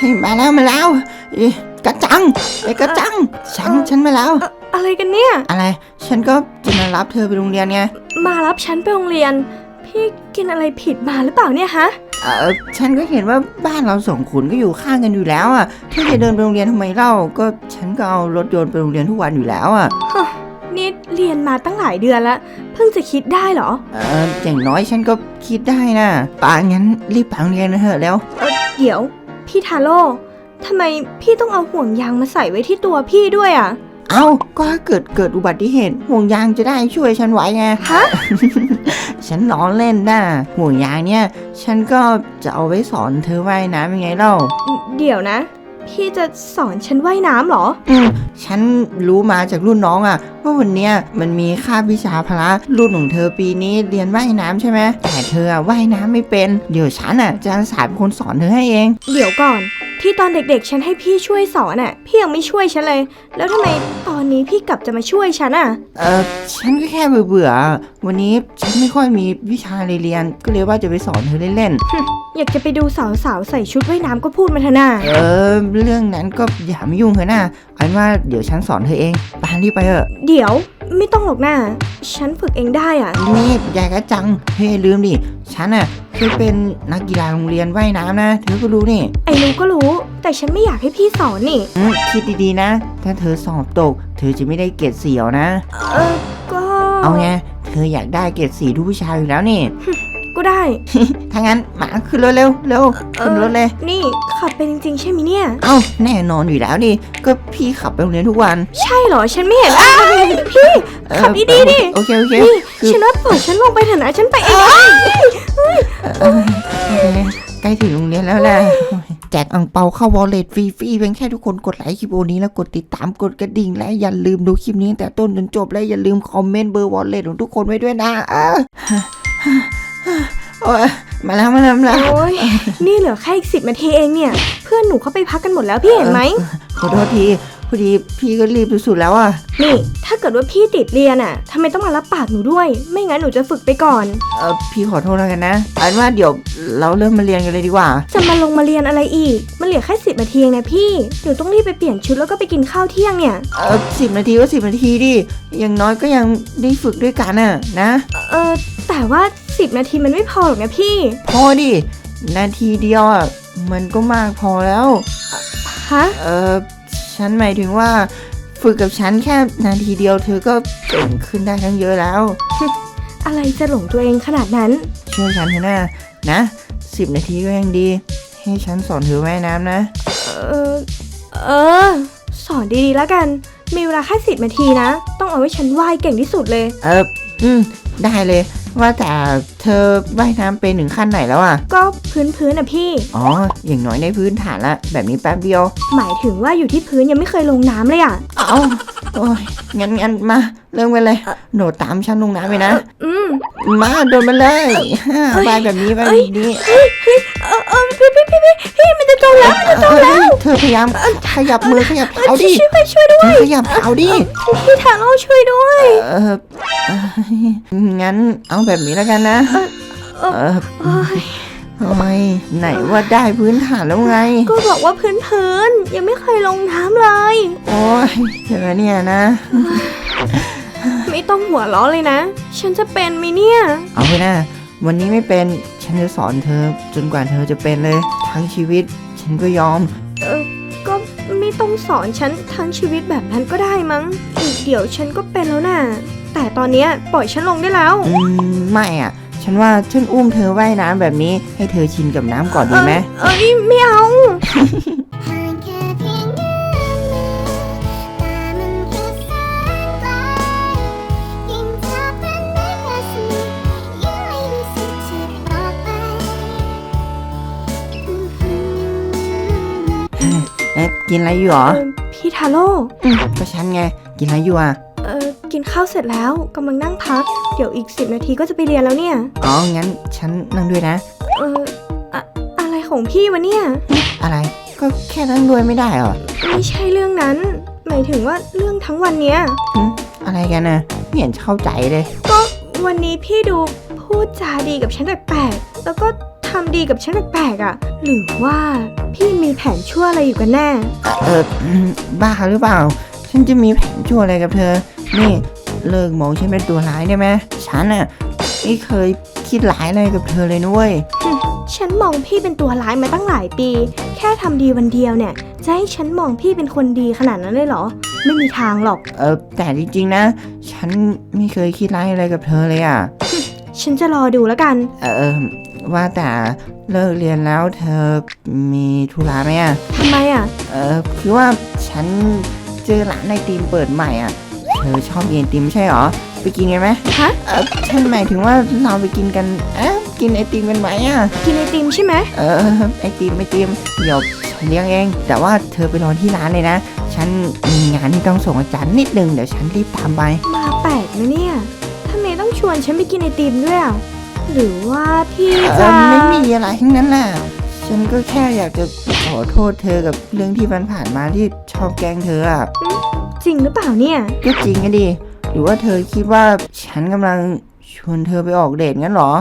เฮ้ยมาแล้วมาแล้วเอ้ยกระจังไอ้กระจังฉันฉันมาแล้ว อะไรกันเนี่ย อะไร ฉันก็จะมารับเธอไปโรงเรียนไง มารับฉันไปโรงเรียน พี่กินอะไรผิดมาหรือเปล่าเนี่ยฮะ เออฉันก็เห็นว่าบ้านเราสองคนก็อยู่ข้างกันอยู่แล้วอะเธอจะเดินไปโรงเรียนทำไมเล่า ก็ฉันก็เอารถยนต์ไปโรงเรียนทุกวันอยู่แล้วอะนี่เรียนมาตั้งหลายเดือนแล้ว เพิ่งจะคิดได้เหรอ เอออย่างน้อยฉันก็คิดได้นะป่างั้นรีบไปโรงเรียนนะเถอะแล้ว เดี๋ยว พี่ทาโร่ทำไมพี่ต้องเอาห่วงยางมาใส่ไว้ที่ตัวพี่ด้วยอะ เอ้าก็ถ้าเกิดเกิดอุบัติเหตุห่วงยางจะได้ช่วยฉันไว้ไง ฮะ ฉันล้อเล่นนะห่วงยางเนี่ย ฉันก็จะเอาไว้สอนเธอว่ายน้ำยังไงเล่า เดี๋ยวนะ พี่จะสอนฉันว่ายน้ำเหรอ อืมฉันรู้มาจากรุ่นน้องอะว่าวันเนี้ยมันมีค่าบวิชาพละรุ่นของเธอปีนี้เรียนว่ายน้ำใช่ไหมแต่เธออะว่ายน้ำไม่เป็น เดี๋ยวฉันอะจะอาสาเป็นคนสอนเธอให้เอง เดี๋ยวก่อน ที่ตอนเด็กๆ ฉันให้พี่ช่วยสอนอะ พี่ยังไม่ช่วยฉันเลย แล้วทำไมตอนนี้พี่กลับจะมาช่วยฉันอะ เออฉันก็แค่เบื่อๆวันนี้ฉันไม่ค่อยมีวิชาอะไรเรียน ก็เลยว่าจะไปสอนเธอเล่นอยากจะไปดูสาวๆใส่ชุดว่ายน้ำก็พูดมาเถอะนาๆเออ เรื่องนั้นก็อย่ามายุ่งเถอะนะเอาเป็นว่าเดี๋ยวฉันสอนเธอเองปานรีบไปเถอะ เดี๋ยวไม่ต้องหรอกนะฉันฝึกเองได้อะ นี่ยายกระจังเฮ้ยลืมดิ ฉันอะ เคยเป็นนักกีฬาโรงเรียนว่ายน้ำนะ เธอก็รู้นี่ไอ้รู้ก็รู้ แต่ฉันไม่อยากให้พี่สอนนี่ อืมคิดดีๆนะ ถ้าเธอสอบตก เธอจะไม่ได้เกรดสี่เอานะ เออ ก็เอาไง เธออยากได้เกรดสี่ทุกวิชาอยู่แล้วนี่ ก็ได้ ถ้างั้นมาขึ้นรถเร็วเร็วขึ้นรถเลย นี่ขับเป็นจริง ๆ ใช่ไหมเนี่ย เอ้าแน่นอนอยู่แล้วนี่ก็พี่ขับไปโรงเรียนทุกวัน ใช่เหรอฉันไม่เห็นอ้าวพี่ เออขับดีๆดิ โอเคโอเคนี่คือ ฉันว่าปล่อยฉันลงไปเถอะนะฉันไปเอง เออโอเคใกล้ถึงโรงเรียนแล้วแหละแจกอังเปาเข้าวอลเล็ตฟรีๆเพียงแค่ทุกคนกดไลค์คลิปโอนี้แล้วกดติดตามกดกระดิ่งและอย่าลืมดูคลิปนี้ตั้งแต่ต้นจนจบและอย่าลืมคอมเมนต์เบอร์วอลเล็ตของทุกคนไว้ด้วยนะเออโอ้ยมาแล้วมาแล้วมาแล้วโอ้ยนี่เหลือแค่อีกสิบนาทีเองเนี่ย เพื่อนหนูเขาไปพักกันหมดแล้วพี่เห็นไหมขอโทษที พอดีพี่ก็รีบสุดๆแล้วอะนี่ ถ้าเกิดว่าพี่ติดเรียนอะทำไมต้องมารับปากหนูด้วย ไม่งั้นหนูจะฝึกไปก่อน เออพี่ขอโทษแล้วกันนะเอาเป็นว่าเดี๋ยวเราเริ่มมาเรียนกันเลยดีกว่า จะมาลงมาเรียนอะไรอีก มันเหลือแค่สิบนาทีเองนะพี่หนูต้องรีบไปเปลี่ยนชุดแล้วก็ไปกินข้าวเที่ยงเนี่ย เออสิบนาทีก็สิบนาทีดิอย่างน้อยก็ยังได้ฝึกด้วยกันน่ะนะเออแต่ว่าสิบนาทีมันไม่พอหรอกนะพี่ พอดินาทีเดียวอะมันก็มากพอแล้ว ฮะ เออ ฉันหมายถึงว่า ฝึกกับฉันแค่นาทีเดียวเธอก็เก่งขึ้นได้ทั้งเยอะแล้ว อะไรจะหลงตัวเองขนาดนั้นเชื่อฉันเถอะนะนะสิบนาทีก็ยังดี ให้ฉันสอนเธอว่ายน้ำนะ เออ เออ สอนดีๆแล้วกัน มีเวลาแค่สิบนาทีนะ ต้องเอาไว้ฉันว่ายเก่งที่สุดเลย เอออืม ได้เลย ว่าแต่เธอว่ายน้ำเป็นถึงขั้นไหนแล้วอะ ก็พื้นๆนะพี่ อ๋อ อย่างน้อยได้พื้นฐานละแบบนี้แป๊บเดียว หมายถึงว่าอยู่ที่พื้นยังไม่เคยลงน้ำเลยอะ เอาโอ้ยงั้นงั้นมา เริ่มกันเลยโดดตามฉันลงน้ำไปนะ อืมมาโดดมาเลยว่ายแบบนี้ว่ายแบบนี้เออเออพี่พี่พี่พี่พี่มันจะจมแล้วมันจะจมแล้ว เธอพยายามขยับมือขยับเท้าดิช่วยช่วยด้วยขยับเท้าดิพี่ทาโร่ช่วยด้วย เออเอ่อ งั้นเอาแบบนี้แล้วกันนะ เออเออโอ้ยทำไมไหนว่าได้พื้นฐานแล้วไง ก็บอกว่าพื้นพื้นๆยังไม่เคยลงน้ำเลย โอ้ยเจอเนี่ยนะ ไม่ต้องหัวล้อเลยนะ ฉันจะเป็นไหมเนี่ย เอาไปนะวันนี้ไม่เป็นฉันจะสอนเธอ จนกว่าเธอจะเป็นเลย ทั้งชีวิต ฉันก็ยอม เออ ก็ไม่ต้องสอนฉันทั้งชีวิตแบบนั้นก็ได้มั้งอีกเดี๋ยวฉันก็เป็นแล้วน่ะ แต่ตอนเนี้ยปล่อยฉันลงได้แล้ว อืมไม่อะ ฉันว่าฉันอุ้มเธอว่ายน้ำแบบนี้ ให้เธอชินกับน้ำก่อนดีไหมเอ้ยไม่เอา ห่างแค่เพียงเอื้อมมือแต่มันคือแสนไกลยิ่งเธอเป็นได้แค่สนิทยิ่งไม่มีสิทธิ์จะบอกไป เอ๊ะกินอะไรอยู่หรอเออพี่ทาโร่อืมก็ฉันไง กินอะไรอยู่อะเออ กินข้าวเสร็จแล้วกำลังนั่งพัก เดี๋ยวอีกสิบนาทีก็จะไปเรียนแล้วเนี่ย อ๋อ งั้นฉันนั่งด้วยนะ เอออะอะไรของพี่วะเนี่ย อะไร ก็แค่นั่งด้วยไม่ได้เหรอไม่ใช่เรื่องนั้น หมายถึงว่าเรื่องทั้งวันเนี้ยหึอะไรกันนะไม่เห็นเข้าใจเลย ก็วันนี้พี่ดูพูดจาดีกับฉันแปลกๆแล้วก็ทำดีกับฉันแปลกๆอะ หรือว่าพี่มีแแผนชั่วอะไรอยู่กันแน่ เอออืมบ้าหรือเปล่า ฉันจะมีแผนชั่วอะไรกับเธอ นี่เลิกมองฉันเป็นตัวร้ายได้ไหมฉันน่ะไม่เคยคิดร้ายอะไรกับเธอเลยนุ้ยฉันมองพี่เป็นตัวร้ายมาตั้งหลายปี แค่ทำดีวันเดียวเนี่ย จะให้ฉันมองพี่เป็นคนดีขนาดนั้นเลยเหรอ ไม่มีทางหรอก เออแต่จริงๆนะ ฉันไม่เคยคิดร้ายอะไรกับเธอเลยอะ ฉันจะรอดูแล้วกัน เออว่าแต่เลิกเรียนแล้วเธอมีธุระไหมอะทำไมอะ เออคือว่าฉัน เจอร้านไอติมเปิดใหม่อะ เธอชอบกินไอติมไม่ใช่หรอ ไปกินกันไหมฮะเออฉันหมายถึงว่าเราไปกินกันเอ๊ะกินไอติมกันไหมอะ กินไอติมใช่ไหมเออไอติมไอติมเดี๋ยวฉันเลี้ยงเอง แต่ว่าเธอไปรอที่ร้านเลยนะ ฉันมีงานที่ต้องส่งอาจารย์นิดนึงเดี๋ยวฉันรีบตามไป มาแปลกนะเนี่ยทำไมต้องชวนฉันไปกินไอติมด้วยอะหรือว่าพี่เอจะอไม่มีอะไรทั้งนั้นแหละ ฉันก็แค่อยากจะขอโทษเธอกับเรื่องที่มันผ่านมาที่ชอบแกล้งเธออะจริงหรือเปล่าเนี่ย ก็จริงอะดิหรือว่าเธอคิดว่าฉันกำลังชวนเธอไปออกเดทงั้นเหรอ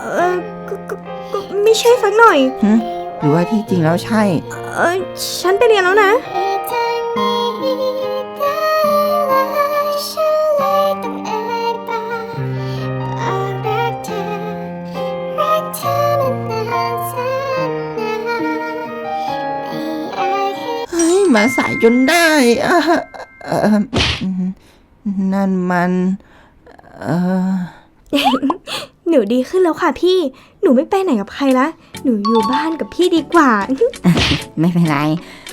เออก็ก็ก็ไม่ใช่สักหน่อย หึหรือว่าที่จริงแล้วใช่ เออฉันไปเรียนแล้วนะ มาสายจนได้นั่นมันเออหนูดีขึ้นแล้วค่ะพี่ หนูไม่ไปไหนกับใครละ หนูอยู่บ้านกับพี่ดีกว่า ไม่เป็นไร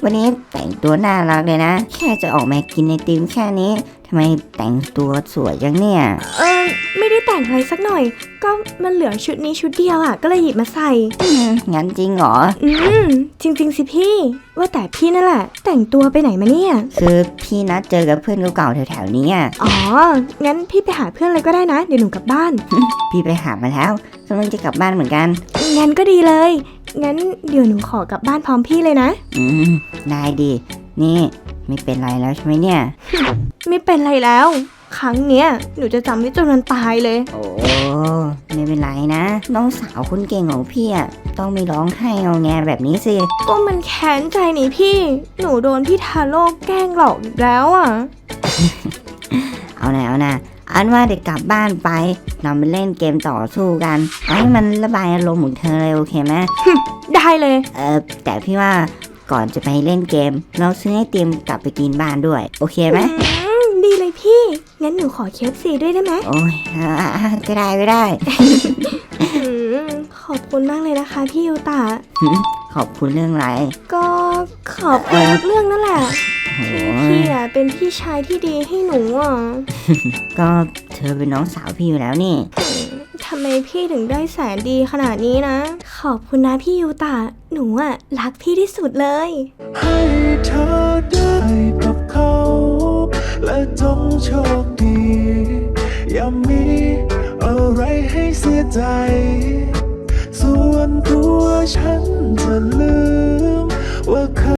วันนี้แต่งตัวน่ารักเลยนะ แค่จะออกมากินไอติมแค่นี้ทำไมแต่งตัวสวยจังเนี่ย เออไม่ได้แต่งอะไรสักหน่อย ก็มันเหลือชุดนี้ชุดเดียวอะ ก็เลยหยิบมาใส่อืมงั้นจริงเหรอ อืม จริง ๆ สิพี่ ว่าแต่พี่นั่นแหละ แต่งตัวไปไหนมาเนี่ย คือพี่นัดเจอกับเพื่อนเก่าๆแถวๆนี้อะอ๋อ งั้นพี่ไปหาเพื่อนเลยก็ได้นะ เดี๋ยวหนูกลับบ้าน พี่ไปหามาแล้วกำลังจะกลับบ้านเหมือนกัน งั้นก็ดีเลย งั้นเดี๋ยวหนูขอกลับบ้านพร้อมพี่เลยนะ อืมได้ดี นี่ ไม่เป็นไรแล้วใช่ไหมเนี่ย ไม่เป็นไรแล้ว ครั้งเนี้ยหนูจะจำไว้จนวันตายเลย โอ้ไม่เป็นไรนะ น้องสาวคนเก่งของพี่อะต้องไม่ร้องไห้เอาแงแบบนี้สิ ก็มันแค้นใจนี่พี่ หนูโดนพี่ทาโร่แกล้งหลอกอีกแล้วอะ เอานะเอานะ อันว่าเด็กกลับบ้านไป เราไปเล่นเกมต่อสู้กันเอาให้มันระบายอารมณ์ของเธอเลยโอเคไหมได้เลย เออแต่พี่ว่าก่อนจะไปเล่นเกม เราซื้อไอติมกลับไปกินบ้านด้วย โอเคไหมอืมดีเลยพี่ งั้นหนูขอเคฟซีด้วยได้ไหมโอ้ยอ่าอ่าก็ได้ก็ได้ อืมขอบคุณมากเลยนะคะพี่ยูตะ ขอบคุณเรื่องอะไร ก็ ขอบคุณทุกเรื่องนั่นแหละโอ้ที่ยพี่อะเป็นพี่ชายที่ดีให้หนูอะก็เธอเป็นน้องสาวพี่อยู่แล้วนี่ ทำไมพี่ถึงได้แสนดีขนาดนี้นะ ขอบคุณนะพี่ยูตะหนูอะรักพี่ที่สุดเลย ให้เธอได้กับเขา และจงโชคดี อย่ามีอะไรให้เสียใจ ส่วนตัวฉันจะลืมว่าเคย